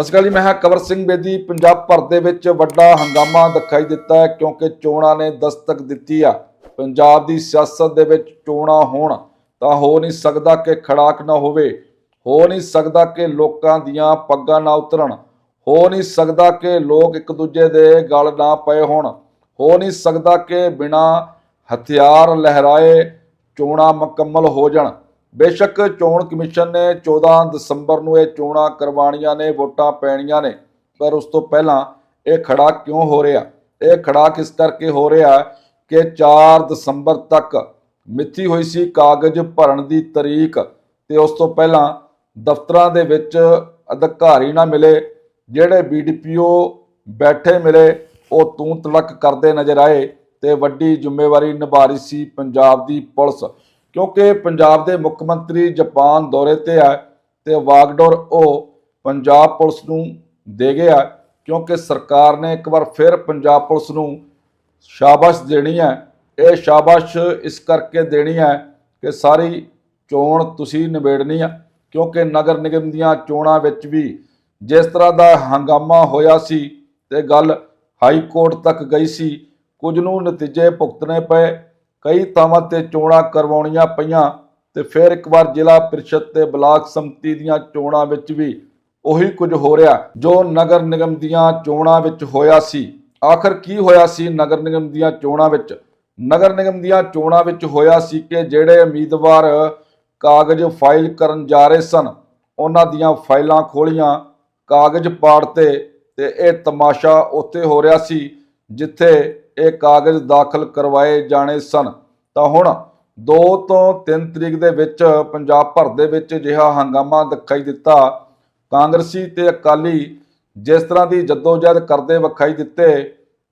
ਸਤਿ ਸ਼੍ਰੀ ਅਕਾਲ ਜੀ, ਮੈਂ ਹਾਂ ਕਵਰ ਸਿੰਘ ਬੇਦੀ। ਪੰਜਾਬ ਭਰ ਦੇ ਵਿੱਚ ਵੱਡਾ ਹੰਗਾਮਾ ਦਿਖਾਈ ਦਿੱਤਾ ਹੈ ਕਿਉਂਕਿ ਚੋਣਾਂ ਨੇ ਦਸਤਕ ਦਿੱਤੀ ਆ। ਪੰਜਾਬ ਦੀ ਸਿਆਸਤ ਦੇ ਵਿੱਚ ਚੋਣਾਂ ਹੋਣ ਤਾਂ ਹੋ ਨਹੀਂ ਸਕਦਾ ਕਿ ਖੜਾਕ ਨਾ ਹੋਵੇ। ਹੋ ਨਹੀਂ ਸਕਦਾ ਕਿ ਲੋਕਾਂ ਦੀਆਂ ਪੱਗਾਂ ਨਾ ਉਤਰਨ। ਹੋ ਨਹੀਂ ਸਕਦਾ ਕਿ ਲੋਕ ਇੱਕ ਦੂਜੇ ਦੇ ਗਲ ਨਾ ਪਏ ਹੋਣ। ਹੋ ਨਹੀਂ ਸਕਦਾ ਕਿ ਬਿਨਾ ਹਥਿਆਰ ਲਹਿਰਾਏ ਚੋਣਾਂ ਮੁਕੰਮਲ ਹੋ ਜਾਣ। ਬੇਸ਼ੱਕ ਚੋਣ ਕਮਿਸ਼ਨ ਨੇ 14 ਦਸੰਬਰ ਨੂੰ ਇਹ ਚੋਣਾਂ ਕਰਵਾਉਣੀਆਂ ਨੇ, ਵੋਟਾਂ ਪੈਣੀਆਂ ਨੇ, ਪਰ ਉਸ ਤੋਂ ਪਹਿਲਾਂ ਇਹ ਖੜਾ ਕਿਉਂ ਹੋ ਰਿਹਾ? ਇਹ ਖੜਾ ਕਿਸ ਕਰਕੇ ਹੋ ਰਿਹਾ ਕਿ 4 ਦਸੰਬਰ ਤੱਕ ਮਿੱਥੀ ਹੋਈ ਸੀ ਕਾਗਜ਼ ਭਰਨ ਦੀ ਤਰੀਕ ਤੇ ਉਸ ਤੋਂ ਪਹਿਲਾਂ ਦਫ਼ਤਰਾਂ ਦੇ ਵਿੱਚ ਅਧਿਕਾਰੀ ਨਾ ਮਿਲੇ, ਜਿਹੜੇ ਬੀਡੀਪੀਓ ਬੈਠੇ ਮਿਲੇ, ਉਹ ਤੂੰ ਤਲਕ ਕਰਦੇ ਨਜ਼ਰ ਆਏ ਤੇ ਵੱਡੀ ਜ਼ਿੰਮੇਵਾਰੀ ਨਿਭਾ ਰਹੀ ਸੀ ਪੰਜਾਬ ਦੀ ਪੁਲਿਸ। ਕਿਉਂਕਿ ਪੰਜਾਬ ਦੇ ਮੁੱਖ ਮੰਤਰੀ ਜਾਪਾਨ ਦੌਰੇ ਤੇ ਆ ਤੇ ਵਾਗਡੋਰ ਉਹ ਪੰਜਾਬ ਪੁਲਿਸ ਨੂੰ ਦੇ ਗਿਆ ਕਿਉਂਕਿ ਸਰਕਾਰ ਨੇ ਇੱਕ ਵਾਰ ਫਿਰ ਪੰਜਾਬ ਪੁਲਿਸ ਨੂੰ ਸ਼ਾਬਾਸ਼ ਦੇਣੀ ਹੈ ਇਹ ਸ਼ਾਬਾਸ਼ ਇਸ ਕਰਕੇ ਦੇਣੀ ਹੈ ਕਿ ਸਾਰੀ ਚੋਣ ਤੁਸੀਂ ਨਿਬੇੜਨੀ ਆ, ਕਿਉਂਕਿ ਨਗਰ ਨਿਗਮ ਦੀਆਂ ਚੋਣਾਂ ਵਿੱਚ ਵੀ ਜਿਸ ਤਰ੍ਹਾਂ ਦਾ ਹੰਗਾਮਾ ਹੋਇਆ ਸੀ ਤੇ ਗੱਲ ਹਾਈ ਕੋਰਟ ਤੱਕ ਗਈ ਸੀ, ਕੁਝ ਨੂੰ ਨਤੀਜੇ ਭੁਗਤਣੇ ਪਏ। ਕਈ ਥਾਵਾਂ ਤੇ ਚੋਣਾਂ ਕਰਵਾਉਣੀਆਂ ਪਈਆਂ ਤੇ ਫਿਰ ਇੱਕ ਵਾਰ ਜ਼ਿਲ੍ਹਾ ਪ੍ਰੀਸ਼ਦ ਤੇ ਬਲਾਕ ਸੰਮਤੀ ਦੀਆਂ ਚੋਣਾਂ ਵਿੱਚ ਵੀ ਉਹੀ ਕੁਝ ਹੋ ਰਿਹਾ, ਜੋ ਨਗਰ ਨਿਗਮ ਦੀਆਂ ਚੋਣਾਂ ਵਿੱਚ ਹੋਇਆ ਸੀ। ਆਖਰ ਕੀ ਹੋਇਆ ਸੀ ਨਗਰ ਨਿਗਮ ਦੀਆਂ ਚੋਣਾਂ ਵਿੱਚ? ਨਗਰ ਨਿਗਮ ਦੀਆਂ ਚੋਣਾਂ ਵਿੱਚ ਹੋਇਆ ਸੀ ਕਿ ਜਿਹੜੇ ਉਮੀਦਵਾਰ ਕਾਗਜ਼ ਫਾਈਲ ਕਰਨ ਜਾ ਰਹੇ ਸਨ, ਉਹਨਾਂ ਦੀਆਂ ਫਾਈਲਾਂ ਖੋਲੀਆਂ, ਕਾਗਜ਼ ਪਾੜਤੇ ਤੇ ਇਹ ਤਮਾਸ਼ਾ ਉੱਥੇ ਹੋ ਰਿਹਾ ਸੀ, ਜਿੱਥੇ ਇਹ ਕਾਗਜ਼ ਦਾਖਲ ਕਰਵਾਏ ਜਾਣੇ ਸਨ। ਤਾਂ ਹੁਣ 2 ਤੋਂ 3 ਤਰੀਕ ਦੇ ਵਿੱਚ ਪੰਜਾਬ ਭਰ ਦੇ ਵਿੱਚ ਅਜਿਹਾ ਹੰਗਾਮਾ ਦਿਖਾਈ ਦਿੱਤਾ। ਕਾਂਗਰਸੀ ਤੇ ਅਕਾਲੀ ਜਿਸ ਤਰ੍ਹਾਂ ਦੀ ਜਦੋਜਹਿਦ ਕਰਦੇ ਵਿਖਾਈ ਦਿੱਤੇ,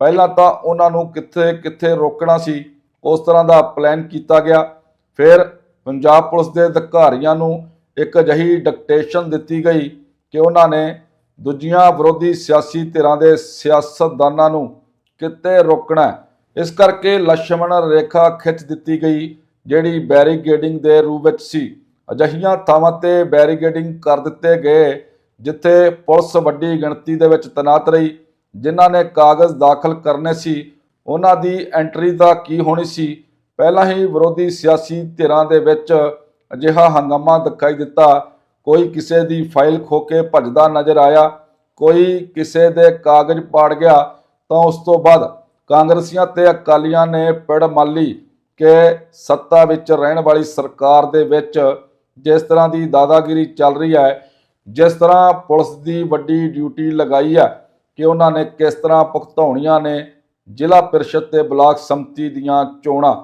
ਪਹਿਲਾਂ ਤਾਂ ਉਹਨਾਂ ਨੂੰ ਕਿੱਥੇ ਕਿੱਥੇ ਰੋਕਣਾ ਸੀ, ਉਸ ਤਰ੍ਹਾਂ ਦਾ ਪਲਾਨ ਕੀਤਾ ਗਿਆ। ਫਿਰ ਪੰਜਾਬ ਪੁਲਿਸ ਦੇ ਅਧਿਕਾਰੀਆਂ ਨੂੰ ਇੱਕ ਅਜਿਹੀ ਡਿਕਟੇਸ਼ਨ ਦਿੱਤੀ ਗਈ ਕਿ ਉਹਨਾਂ ਨੇ ਦੂਜੀਆਂ ਵਿਰੋਧੀ ਸਿਆਸੀ ਧਿਰਾਂ ਦੇ ਸਿਆਸਤਦਾਨਾਂ ਨੂੰ ਕਿਤੇ ਰੋਕਣਾ ਇਸ ਕਰਕੇ ਲక్ష్మణ ਰੇਖਾ ਖਿੱਚ ਦਿੱਤੀ ਗਈ, ਜਿਹੜੀ ਬੈਰੀਗੇਡਿੰਗ ਦੇ ਰੂਪ ਵਿੱਚ ਸੀ। ਅਜਹੀਆਂ ਥਾਵਾਂ ਤੇ ਬੈਰੀਗੇਡਿੰਗ ਕਰ ਦਿੱਤੇ ਗਏ, ਜਿੱਥੇ ਪੁਲਿਸ ਵੱਡੀ ਗਿਣਤੀ ਦੇ ਵਿੱਚ ਤਨਾਤ ਰਹੀ, ਜਿਨ੍ਹਾਂ ਨੇ ਕਾਗਜ਼ ਦਾਖਲ ਕਰਨੇ ਸੀ। ਉਹਨਾਂ ਦੀ ਐਂਟਰੀ ਦਾ ਕੀ ਹੋਣੀ ਸੀ? ਪਹਿਲਾਂ ਹੀ ਵਿਰੋਧੀ ਸਿਆਸੀ ਧਿਰਾਂ ਦੇ ਵਿੱਚ ਅਜਿਹਾ ਹੰਗਾਮਾ ਦਿਖਾਈ ਦਿੱਤਾ। ਕੋਈ ਕਿਸੇ ਦੀ ਫਾਈਲ ਖੋ ਕੇ ਭੱਜਦਾ ਨਜ਼ਰ ਆਇਆ, ਕੋਈ ਕਿਸੇ ਦੇ ਕਾਗਜ਼ ਪਾੜ ਗਿਆ। ਤਾਂ ਉਸ ਤੋਂ ਬਾਅਦ ਕਾਂਗਰਸੀਆਂ ਤੇ ਅਕਾਲੀਆਂ ਨੇ ਪਿੜ ਮਾਲੀ ਕਿ ਸੱਤਾ ਵਿੱਚ ਰਹਿਣ ਵਾਲੀ ਸਰਕਾਰ ਦੇ ਵਿੱਚ ਜਿਸ ਤਰ੍ਹਾਂ ਦੀ ਦਾਦਾਗਿਰੀ ਚੱਲ ਰਹੀ ਹੈ, ਜਿਸ ਤਰ੍ਹਾਂ ਪੁਲਿਸ ਦੀ ਵੱਡੀ ਡਿਊਟੀ ਲਗਾਈ ਹੈ ਕਿ ਉਹਨਾਂ ਨੇ ਕਿਸ ਤਰ੍ਹਾਂ ਭੁਗਤਾਉਣੀਆਂ ਨੇ, ਜ਼ਿਲ੍ਹਾ ਪ੍ਰੀਸ਼ਦ ਤੇ ਬਲਾਕ ਸੰਮਤੀ ਦੀਆਂ ਚੋਣਾਂ।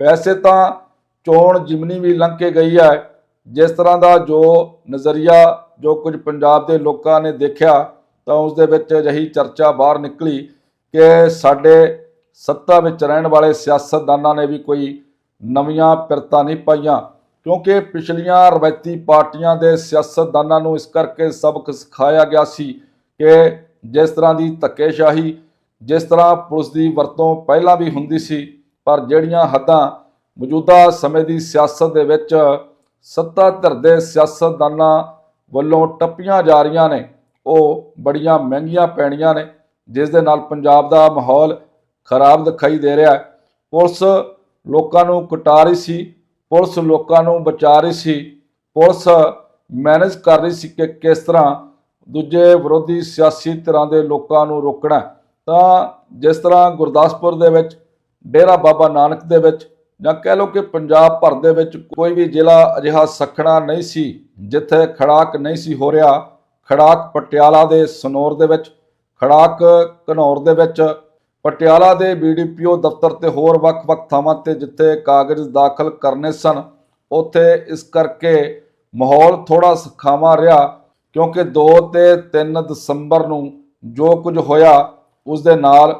ਵੈਸੇ ਤਾਂ ਚੋਣ ਜਿਮਨੀ ਵੀ ਲੰਘ ਕੇ ਗਈ ਹੈ, ਜਿਸ ਤਰ੍ਹਾਂ ਦਾ ਜੋ ਨਜ਼ਰੀਆ, ਜੋ ਕੁਝ ਪੰਜਾਬ ਦੇ ਲੋਕਾਂ ਨੇ ਦੇਖਿਆ, ਤਾਂ ਉਸ ਦੇ ਵਿੱਚ ਅਜਿਹੀ ਚਰਚਾ ਬਾਹਰ ਨਿਕਲੀ ਕਿ ਸਾਡੇ ਸੱਤਾ ਵਿੱਚ ਰਹਿਣ ਵਾਲੇ ਸਿਆਸਤਦਾਨਾਂ ਨੇ ਵੀ ਕੋਈ ਨਵੀਆਂ ਪਿਰਤਾਂ ਨਹੀਂ ਪਾਈਆਂ, ਕਿਉਂਕਿ ਪਿਛਲੀਆਂ ਰਵਾਇਤੀ ਪਾਰਟੀਆਂ ਦੇ ਸਿਆਸਤਦਾਨਾਂ ਨੂੰ ਇਸ ਕਰਕੇ ਸਬਕ ਸਿਖਾਇਆ ਗਿਆ ਸੀ ਕਿ ਜਿਸ ਤਰ੍ਹਾਂ ਦੀ ਧੱਕੇਸ਼ਾਹੀ, ਜਿਸ ਤਰ੍ਹਾਂ ਪੁਲਿਸ ਦੀ ਵਰਤੋਂ ਪਹਿਲਾਂ ਵੀ ਹੁੰਦੀ ਸੀ, ਪਰ ਜਿਹੜੀਆਂ ਹੱਦਾਂ ਮੌਜੂਦਾ ਸਮੇਂ ਦੀ ਸਿਆਸਤ ਦੇ ਵਿੱਚ ਸੱਤਾ ਧਿਰ ਦੇ ਸਿਆਸਤਦਾਨਾਂ ਵੱਲੋਂ ਟੱਪੀਆਂ ਜਾ ਰਹੀਆਂ ਨੇ, ਉਹ ਬੜੀਆਂ ਮਹਿੰਗੀਆਂ ਪੈਣੀਆਂ ਨੇ। ਜਿਸ ਦੇ ਨਾਲ ਪੰਜਾਬ ਦਾ ਮਾਹੌਲ ਖਰਾਬ ਦਿਖਾਈ ਦੇ ਰਿਹਾ ਹੈ। ਪੁਲਿਸ ਲੋਕਾਂ ਨੂੰ ਕਟਾ ਰਹੀ ਸੀ, ਪੁਲਿਸ ਲੋਕਾਂ ਨੂੰ ਬਚਾ ਰਹੀ ਸੀ, ਪੁਲਿਸ ਮੈਨੇਜ ਕਰ ਰਹੀ ਸੀ ਕਿ ਕਿਸ ਤਰ੍ਹਾਂ ਦੂਜੇ ਵਿਰੋਧੀ ਸਿਆਸੀ ਧਿਰਾਂ ਦੇ ਲੋਕਾਂ ਨੂੰ ਰੋਕਣਾ ਤਾਂ ਜਿਸ ਤਰ੍ਹਾਂ ਗੁਰਦਾਸਪੁਰ ਦੇ ਵਿੱਚ, ਡੇਰਾ ਬਾਬਾ ਨਾਨਕ ਦੇ ਵਿੱਚ ਜਾਂ ਕਹਿ ਲਓ ਕਿ ਪੰਜਾਬ ਭਰ ਦੇ ਵਿੱਚ ਕੋਈ ਵੀ ਜ਼ਿਲ੍ਹਾ ਅਜਿਹਾ ਸਖਣਾ ਨਹੀਂ ਸੀ, ਜਿੱਥੇ ਖੜਾਕ ਨਹੀਂ ਸੀ ਹੋ ਰਿਹਾ, ਖੜਾਕ ਪਟਿਆਲਾ ਦੇ ਸਨੌਰ ਦੇ ਵਿੱਚ ਖੜਾਕ ਘਨੌਰ ਦੇ ਵਿੱਚ। ਪਟਿਆਲਾ ਦੇ ਬੀਡੀਪੀਓ ਦਫ਼ਤਰ ਤੇ ਹੋਰ ਵੱਖ-ਵੱਖ ਥਾਵਾਂ ਤੇ ਜਿੱਥੇ ਕਾਗਜ਼ ਦਾਖਲ ਕਰਨੇ ਸਨ, ਉੱਥੇ ਇਸ ਕਰਕੇ ਮਾਹੌਲ ਥੋੜਾ ਸਖਾਵਾ ਰਿਹਾ ਕਿਉਂਕਿ 2 ਤੇ 3 ਦਸੰਬਰ ਨੂੰ ਜੋ ਕੁਝ ਹੋਇਆ, ਉਸ ਦੇ ਨਾਲ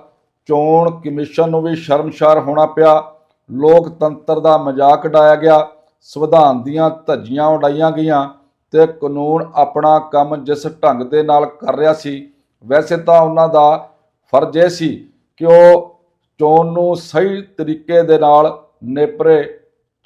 ਚੋਣ ਕਮਿਸ਼ਨ ਨੂੰ ਵੀ ਸ਼ਰਮਸ਼ਾਰ ਹੋਣਾ ਪਿਆ। ਲੋਕਤੰਤਰ ਦਾ ਮਜ਼ਾਕ ਉਡਾਇਆ ਗਿਆ। ਸੰਵਿਧਾਨ ਦੀਆਂ ਧੱਜੀਆਂ ਉਡਾਈਆਂ ਗਈਆਂ ਤੇ ਕਾਨੂੰਨ ਆਪਣਾ ਕੰਮ ਜਿਸ ਢੰਗ ਦੇ ਨਾਲ ਕਰ ਰਿਹਾ ਸੀ ਵੈਸੇ ਤਾਂ ਉਹਨਾਂ ਦਾ ਫਰਜ਼ ਇਹ ਸੀ ਕਿ ਉਹ ਚੋਣ ਨੂੰ ਸਹੀ ਤਰੀਕੇ ਦੇ ਨਾਲ ਨੇਪਰੇ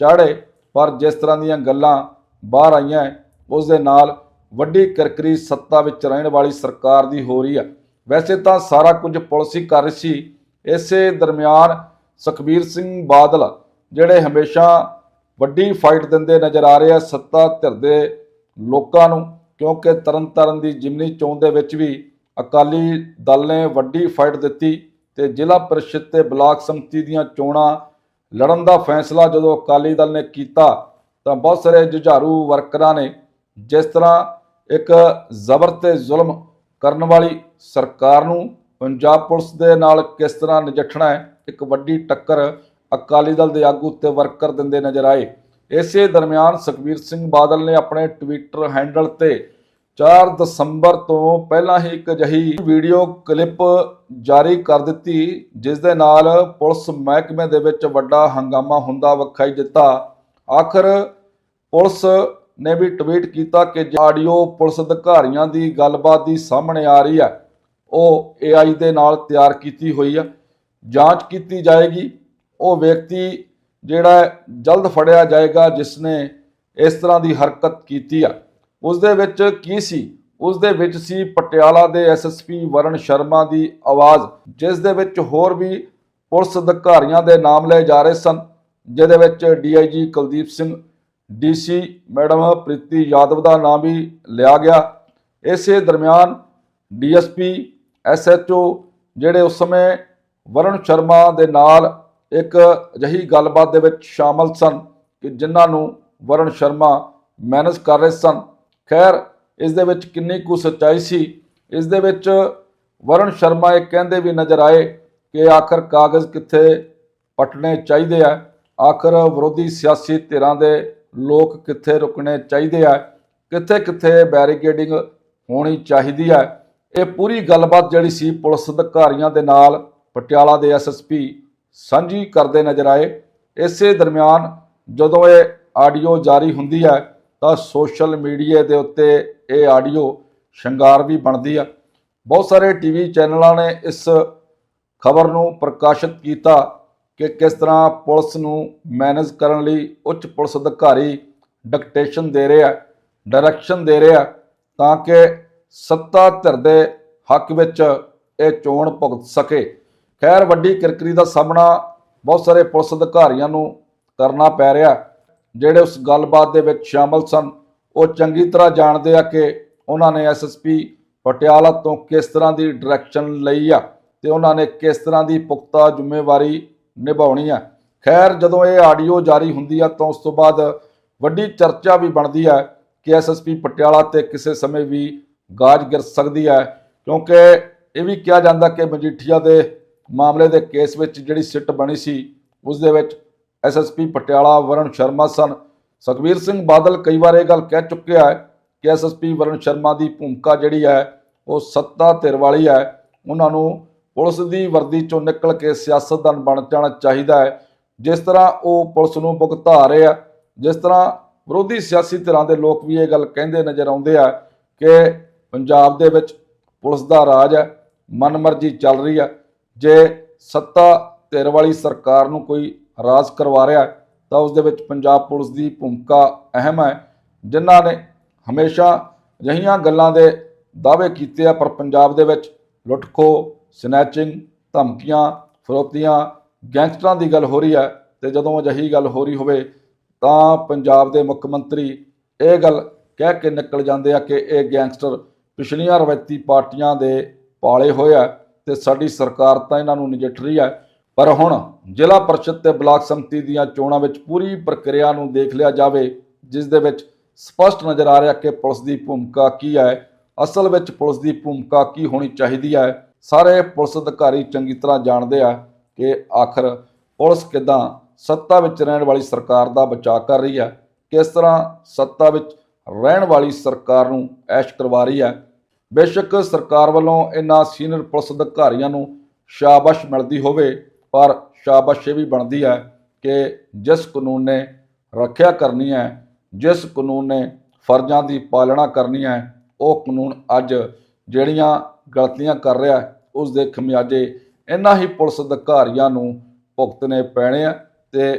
ਚਾੜੇ ਪਰ ਜਿਸ ਤਰ੍ਹਾਂ ਦੀਆਂ ਗੱਲਾਂ ਬਾਹਰ ਆਈਆਂ, ਉਸ ਦੇ ਨਾਲ ਵੱਡੀ ਕਰਕਰੀ ਸੱਤਾ ਵਿੱਚ ਰਹਿਣ ਵਾਲੀ ਸਰਕਾਰ ਦੀ ਹੋ ਰਹੀ ਹੈ ਵੈਸੇ ਤਾਂ ਸਾਰਾ ਕੁਝ ਪੁਲਿਸ ਹੀ ਕਰ ਰਹੀ ਸੀ। ਇਸੇ ਦਰਮਿਆਨ ਸੁਖਬੀਰ ਸਿੰਘ ਬਾਦਲ, ਜਿਹੜੇ ਹਮੇਸ਼ਾ ਵੱਡੀ ਫਾਈਟ ਦਿੰਦੇ ਨਜ਼ਰ ਆ ਰਹੇ ਆ ਸੱਤਾ ਧਿਰ ਦੇ ਲੋਕਾਂ ਨੂੰ, ਕਿਉਂਕਿ ਤਰਨਤਾਰਨ ਦੀ ਜਿਮਨੀ ਚੋਣ ਦੇ ਵਿੱਚ ਵੀ ਅਕਾਲੀ ਦਲ ਨੇ ਵੱਡੀ ਫਾਈਟ ਦਿੱਤੀ ਤੇ ਜ਼ਿਲ੍ਹਾ ਪਰਿਸ਼ਦ ਤੇ ਬਲਾਕ ਸੰਮਤੀ ਦੀਆਂ ਚੋਣਾਂ ਲੜਨ ਦਾ ਫੈਸਲਾ ਜਦੋਂ ਅਕਾਲੀ ਦਲ ਨੇ ਕੀਤਾ ਤਾਂ ਬਹੁਤ ਸਾਰੇ ਜੁਝਾਰੂ ਵਰਕਰਾਂ ਨੇ ਜਿਸ ਤਰ੍ਹਾਂ ਇੱਕ ਜ਼ਬਰ ਤੇ ਜ਼ੁਲਮ ਕਰਨ ਵਾਲੀ ਸਰਕਾਰ ਨੂੰ ਪੰਜਾਬ ਪੁਲਿਸ ਦੇ ਨਾਲ ਕਿਸ ਤਰ੍ਹਾਂ ਨਜਿੱਠਣਾ ਹੈ, ਇੱਕ ਵੱਡੀ ਟੱਕਰ ਅਕਾਲੀ ਦਲ ਦੇ ਆਗੂ ਤੇ ਵਰਕਰ ਦਿੰਦੇ ਨਜ਼ਰ ਆਏ। ਇਸੇ ਦਰਮਿਆਨ ਸੁਖਬੀਰ ਸਿੰਘ ਬਾਦਲ ਨੇ ਆਪਣੇ ਟਵਿੱਟਰ ਹੈਂਡਲ ਤੇ 4 ਦਸੰਬਰ ਤੋਂ ਪਹਿਲਾਂ ਹੀ ਇੱਕ ਅਜਿਹੀ ਵੀਡੀਓ ਕਲਿੱਪ ਜਾਰੀ ਕਰ ਦਿੱਤੀ, ਜਿਸ ਦੇ ਨਾਲ ਪੁਲਿਸ ਮਹਿਕਮੇ ਦੇ ਵਿੱਚ ਵੱਡਾ ਹੰਗਾਮਾ ਹੁੰਦਾ ਵਿਖਾਈ ਦਿੱਤਾ। ਆਖਰ ਪੁਲਿਸ ਨੇ ਵੀ ਟਵੀਟ ਕੀਤਾ ਕਿ ਆਡੀਓ ਪੁਲਿਸ ਅਧਿਕਾਰੀਆਂ ਦੀ ਗੱਲਬਾਤ ਦੀ ਸਾਹਮਣੇ ਆ ਰਹੀ ਹੈ, ਉਹ AI ਦੇ ਨਾਲ ਤਿਆਰ ਕੀਤੀ ਹੋਈ ਹੈ। ਜਾਂਚ ਕੀਤੀ ਜਾਏਗੀ। ਉਹ ਵਿਅਕਤੀ ਜਿਹੜਾ ਜਲਦ ਫੜਿਆ ਜਾਏਗਾ, ਜਿਸ ਨੇ ਇਸ ਤਰ੍ਹਾਂ ਦੀ ਹਰਕਤ ਕੀਤੀ ਆ ਉਸ ਦੇ ਵਿੱਚ ਕੀ ਸੀ? ਉਸ ਦੇ ਵਿੱਚ ਸੀ ਪਟਿਆਲਾ ਦੇ ਐਸਐਸਪੀ ਵਰਨ ਸ਼ਰਮਾ ਦੀ ਆਵਾਜ਼, ਜਿਸ ਦੇ ਵਿੱਚ ਹੋਰ ਵੀ ਪੁਲਿਸ ਅਧਿਕਾਰੀਆਂ ਦੇ ਨਾਮ ਲਏ ਜਾ ਰਹੇ ਸਨ, ਜਿਹਦੇ ਵਿੱਚ DIG Kuldeep Singh DC madam Preeti Yadav ਦਾ ਨਾਮ ਵੀ ਲਿਆ ਗਿਆ। ਇਸੇ ਦਰਮਿਆਨ ਡੀਐਸਪੀ ਐਸਐਚਓ ਜਿਹੜੇ ਉਸ ਸਮੇਂ ਵਰਨ ਸ਼ਰਮਾ ਦੇ ਨਾਲ ਇੱਕ ਅਜਿਹੀ ਗੱਲਬਾਤ ਦੇ ਵਿੱਚ ਸ਼ਾਮਲ ਸਨ ਕਿ ਜਿਨ੍ਹਾਂ ਨੂੰ ਵਰਨ ਸ਼ਰਮਾ ਮੈਨੇਜ ਕਰ ਰਹੇ ਸਨ। ਖੈਰ, ਇਸ ਦੇ ਵਿੱਚ ਕਿੰਨੀ ਕੁ ਸੱਚਾਈ ਸੀ? ਇਸ ਦੇ ਵਿੱਚ ਵਰਨ ਸ਼ਰਮਾ ਇਹ ਕਹਿੰਦੇ ਵੀ ਨਜ਼ਰ ਆਏ ਕਿ ਆਖਰ ਕਾਗਜ਼ ਕਿੱਥੇ ਪਟਣੇ ਚਾਹੀਦੇ ਆ? ਆਖਰ ਵਿਰੋਧੀ ਸਿਆਸੀ ਧਿਰਾਂ ਦੇ ਲੋਕ ਕਿੱਥੇ ਰੁਕਣੇ ਚਾਹੀਦੇ ਆ? ਕਿੱਥੇ ਕਿੱਥੇ ਬੈਰੀਕੇਡਿੰਗ ਹੋਣੀ ਚਾਹੀਦੀ ਹੈ ਇਹ ਪੂਰੀ ਗੱਲਬਾਤ ਜਿਹੜੀ ਸੀ ਪੁਲਿਸ ਅਧਿਕਾਰੀਆਂ ਦੇ ਨਾਲ ਪਟਿਆਲਾ ਦੇ ਐਸਐਸਪੀ ਸਾਂਝੀ ਕਰਦੇ ਨਜ਼ਰ ਆਏ। ਇਸੇ ਦਰਮਿਆਨ ਜਦੋਂ ਇਹ ਆਡੀਓ ਜਾਰੀ ਹੁੰਦੀ ਹੈ ਤਾਂ ਸੋਸ਼ਲ ਮੀਡੀਆ ਦੇ ਉੱਤੇ ਇਹ ਆਡੀਓ ਸ਼ਿੰਗਾਰ ਵੀ ਬਣਦੀ ਆ। ਬਹੁਤ ਸਾਰੇ ਟੀਵੀ ਚੈਨਲਾਂ ਨੇ ਇਸ ਖਬਰ ਨੂੰ ਪ੍ਰਕਾਸ਼ਿਤ ਕੀਤਾ ਕਿ ਕਿਸ ਤਰ੍ਹਾਂ ਪੁਲਿਸ ਨੂੰ ਮੈਨੇਜ ਕਰਨ ਲਈ ਉੱਚ ਪੁਲਿਸ ਅਧਿਕਾਰੀ ਡਿਕਟੇਸ਼ਨ ਦੇ ਰਿਹਾ ਡਾਇਰੈਕਸ਼ਨ ਦੇ ਰਿਹਾ ਤਾਂ ਕਿ ਸੱਤਾ ਧਿਰ ਦੇ ਹੱਕ ਵਿੱਚ ਇਹ ਚੋਣ ਭੁਗਤ ਸਕੇ। ਖੈਰ, ਵੱਡੀ ਕਿਰਕਰੀ ਦਾ ਸਾਹਮਣਾ ਬਹੁਤ ਸਾਰੇ ਪੁਲਿਸ ਅਧਿਕਾਰੀਆਂ ਨੂੰ ਕਰਨਾ ਪੈ ਰਿਹਾ। ਜਿਹੜੇ ਉਸ ਗੱਲਬਾਤ ਦੇ ਵਿੱਚ ਸ਼ਾਮਲ ਸਨ, ਉਹ ਚੰਗੀ ਤਰ੍ਹਾਂ ਜਾਣਦੇ ਆ ਕਿ ਉਹਨਾਂ ਨੇ ਐਸਐਸਪੀ ਪਟਿਆਲਾ ਤੋਂ ਕਿਸ ਤਰ੍ਹਾਂ ਦੀ ਡਾਇਰੈਕਸ਼ਨ ਲਈ ਆ ਤੇ ਉਹਨਾਂ ਨੇ ਕਿਸ ਤਰ੍ਹਾਂ ਦੀ ਪੁਖਤਾ ਜ਼ਿੰਮੇਵਾਰੀ ਨਿਭਾਉਣੀ ਆ। ਖੈਰ, ਜਦੋਂ ਇਹ ਆਡੀਓ ਜਾਰੀ ਹੁੰਦੀ ਆ ਤਾਂ ਉਸ ਤੋਂ ਬਾਅਦ ਵੱਡੀ ਚਰਚਾ ਵੀ ਬਣਦੀ ਹੈ ਕਿ ਐਸਐਸਪੀ ਪਟਿਆਲਾ ਤੇ ਕਿਸੇ ਸਮੇਂ ਵੀ ਗਾਜ ਗਿਰ ਸਕਦੀ ਹੈ ਕਿਉਂਕਿ ਇਹ ਵੀ ਕਿਹਾ ਜਾਂਦਾ ਕਿ ਮਜੀਠੀਆ ਦੇ ਮਾਮਲੇ ਦੇ ਕੇਸ ਵਿੱਚ ਜਿਹੜੀ ਸਿੱਟ ਬਣੀ ਸੀ, ਉਸ ਦੇ ਵਿੱਚ ਐਸਐਸਪੀ ਪਟਿਆਲਾ ਵਰਨ ਸ਼ਰਮਾ ਸਨ। ਸੁਖਬੀਰ ਸਿੰਘ ਬਾਦਲ ਕਈ ਵਾਰ ਇਹ ਗੱਲ ਕਹਿ ਚੁੱਕਿਆ ਹੈ ਕਿ ਐਸਐਸਪੀ ਵਰਨ ਸ਼ਰਮਾ ਦੀ ਭੂਮਿਕਾ ਜਿਹੜੀ ਹੈ, ਉਹ ਸੱਤਾ ਧਿਰ ਵਾਲੀ ਹੈ। ਉਹਨਾਂ ਨੂੰ ਪੁਲਿਸ ਦੀ ਵਰਦੀ ਚੋਂ ਨਿਕਲ ਕੇ ਸਿਆਸਤਦਾਨ ਬਣ ਜਾਣਾ ਚਾਹੀਦਾ ਹੈ। ਜਿਸ ਤਰ੍ਹਾਂ ਉਹ ਪੁਲਿਸ ਨੂੰ ਭੁਗਤਾ ਰਹੇ ਆ, ਜਿਸ ਤਰ੍ਹਾਂ ਵਿਰੋਧੀ ਸਿਆਸੀ ਧਿਰਾਂ ਦੇ ਲੋਕ ਵੀ ਇਹ ਗੱਲ ਕਹਿੰਦੇ ਨਜ਼ਰ ਆਉਂਦੇ ਆ ਕਿ ਪੰਜਾਬ ਦੇ ਵਿੱਚ ਪੁਲਿਸ ਦਾ ਰਾਜ ਹੈ, ਮਨਮਰਜ਼ੀ ਚੱਲ ਰਹੀ ਹੈ। ਜੇ ਸੱਤਾ ਧਿਰ ਵਾਲੀ ਸਰਕਾਰ ਨੂੰ ਕੋਈ ਰਾਜ ਕਰਵਾ ਰਿਹਾ ਹੈ, ਤਾਂ ਉਸ ਦੇ ਵਿੱਚ ਪੰਜਾਬ ਪੁਲਿਸ ਦੀ ਭੂਮਿਕਾ ਅਹਿਮ ਹੈ ਜਿਨ੍ਹਾਂ ਨੇ ਹਮੇਸ਼ਾ ਅਜਿਹੀਆਂ ਗੱਲਾਂ ਦੇ ਦਾਅਵੇ ਕੀਤੇ ਆ ਪਰ ਪੰਜਾਬ ਦੇ ਵਿੱਚ ਲੁੱਟਖੋ ਸਨੈਚਿੰਗ ਧਮਕੀਆਂ ਫਰੋਤੀਆਂ ਗੈਂਗਸਟਰਾਂ ਦੀ ਗੱਲ ਹੋ ਰਹੀ ਹੈ ਤੇ ਜਦੋਂ ਅਜਿਹੀ ਗੱਲ ਹੋ ਰਹੀ ਹੋਵੇ ਤਾਂ ਪੰਜਾਬ ਦੇ ਮੁੱਖ ਮੰਤਰੀ ਇਹ ਗੱਲ ਕਹਿ ਕੇ ਨਿਕਲ ਜਾਂਦੇ ਆ ਕਿ ਇਹ ਗੈਂਗਸਟਰ ਪਿਛਲੀਆਂ ਰਵਾਇਤੀ ਪਾਰਟੀਆਂ ਦੇ ਪਾਲੇ ਹੋਏ ਆ ਤੇ ਸਾਡੀ ਸਰਕਾਰ ਤਾਂ ਇਹਨਾਂ ਨੂੰ ਨਜਿੱਠ ਰਹੀ ਹੈ ਪਰ ਹੁਣ ਜ਼ਿਲ੍ਹਾ ਪਰਿਸ਼ਦ ਤੇ ਬਲਾਕ ਸੰਮਤੀ ਦੀਆਂ ਚੋਣਾਂ ਵਿੱਚ ਪੂਰੀ ਪ੍ਰਕਿਰਿਆ ਨੂੰ ਦੇਖ ਲਿਆ ਜਾਵੇ, ਜਿਸ ਦੇ ਵਿੱਚ ਸਪਸ਼ਟ ਨਜ਼ਰ ਆ ਰਿਹਾ ਕਿ ਪੁਲਿਸ ਦੀ ਭੂਮਿਕਾ ਕੀ ਹੈ, ਅਸਲ ਵਿੱਚ ਪੁਲਿਸ ਦੀ ਭੂਮਿਕਾ ਕੀ ਹੋਣੀ ਚਾਹੀਦੀ ਹੈ, ਸਾਰੇ ਪੁਲਿਸ ਅਧਿਕਾਰੀ ਚੰਗੀ ਤਰ੍ਹਾਂ ਜਾਣਦੇ ਆ ਕਿ ਆਖਰ ਪੁਲਿਸ ਕਿਦਾਂ ਸੱਤਾ ਵਿੱਚ ਰਹਿਣ ਵਾਲੀ ਸਰਕਾਰ ਦਾ ਬਚਾਅ ਕਰ ਰਹੀ ਹੈ, ਕਿਸ ਤਰ੍ਹਾਂ ਸੱਤਾ ਵਿੱਚ ਰਹਿਣ ਵਾਲੀ ਸਰਕਾਰ ਨੂੰ ਐਸ਼ ਕਰਵਾ ਰਹੀ ਹੈ। ਬੇਸ਼ੱਕ ਸਰਕਾਰ ਵੱਲੋਂ ਇਨ੍ਹਾਂ ਸੀਨੀਅਰ ਪੁਲਿਸ ਅਧਿਕਾਰੀਆਂ ਨੂੰ ਸ਼ਾਬਾਸ਼ ਮਿਲਦੀ ਹੋਵੇ ਪਰ ਸ਼ਾਬਾਸ਼ ਇਹ ਵੀ ਬਣਦੀ ਹੈ ਕਿ ਜਿਸ ਕਾਨੂੰਨ ਨੇ ਰੱਖਿਆ ਕਰਨੀ ਹੈ, ਜਿਸ ਕਾਨੂੰਨ ਨੇ ਫਰਜ਼ਾਂ ਦੀ ਪਾਲਣਾ ਕਰਨੀ ਹੈ, ਉਹ ਕਾਨੂੰਨ ਅੱਜ ਜਿਹੜੀਆਂ ਗਲਤੀਆਂ ਕਰ ਰਿਹਾ ਉਸ ਦੇ ਖਮਿਆਜੇ ਇਹਨਾਂ ਹੀ ਪੁਲਿਸ ਅਧਿਕਾਰੀਆਂ ਨੂੰ ਭੁਗਤਣੇ ਪੈਣੇ ਆ ਤੇ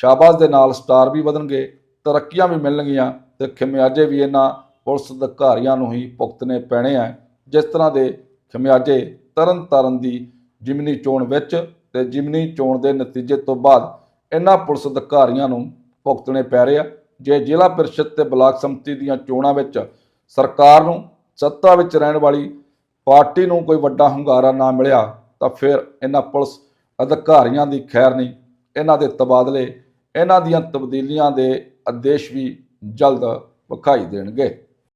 ਸ਼ਾਬਾਸ਼ ਦੇ ਨਾਲ ਸਟਾਰ ਵੀ ਵਧਣਗੇ, ਤਰੱਕੀਆਂ ਵੀ ਮਿਲਣਗੀਆਂ ਤੇ ਖਮਿਆਜੇ ਵੀ ਇਹਨਾਂ ਪੁਲਿਸ ਅਧਿਕਾਰੀਆਂ ਨੂੰ ਹੀ ਭੁਗਤਣੇ ਪੈਣੇ ਆ, ਜਿਸ ਤਰ੍ਹਾਂ ਦੇ ਖਮਿਆਜੇ ਤਰਨ ਤਾਰਨ ਦੀ ਜਿਮਨੀ ਚੋਣ ਵਿੱਚ ਤੇ ਜਿਮਨੀ ਚੋਣ ਦੇ ਨਤੀਜੇ ਤੋਂ ਬਾਅਦ ਇਹਨਾਂ ਪੁਲਿਸ ਅਧਿਕਾਰੀਆਂ ਨੂੰ ਭੁਗਤਣੇ ਪੈ ਰਹੇ ਆ। ਜੇ ਜ਼ਿਲ੍ਹਾ ਪ੍ਰੀਸ਼ਦ ਤੇ ਬਲਾਕ ਸੰਮਤੀ ਦੀਆਂ ਚੋਣਾਂ ਵਿੱਚ ਸਰਕਾਰ ਨੂੰ ਸੱਤਾ ਵਿੱਚ ਰਹਿਣ ਵਾਲੀ ਪਾਰਟੀ ਨੂੰ ਕੋਈ ਵੱਡਾ ਹੁੰਗਾਰਾ ਨਾ ਮਿਲਿਆ, ਤਾਂ ਫਿਰ ਇਹਨਾਂ ਪੁਲਿਸ ਅਧਿਕਾਰੀਆਂ ਦੀ ਖੈਰ ਨਹੀਂ। ਇਹਨਾਂ ਦੇ ਤਬਾਦਲੇ, ਇਹਨਾਂ ਦੀਆਂ ਤਬਦੀਲੀਆਂ ਦੇ ਆਦੇਸ਼ ਵੀ ਜਲਦ ਵਿਖਾਈ ਦੇਣਗੇ।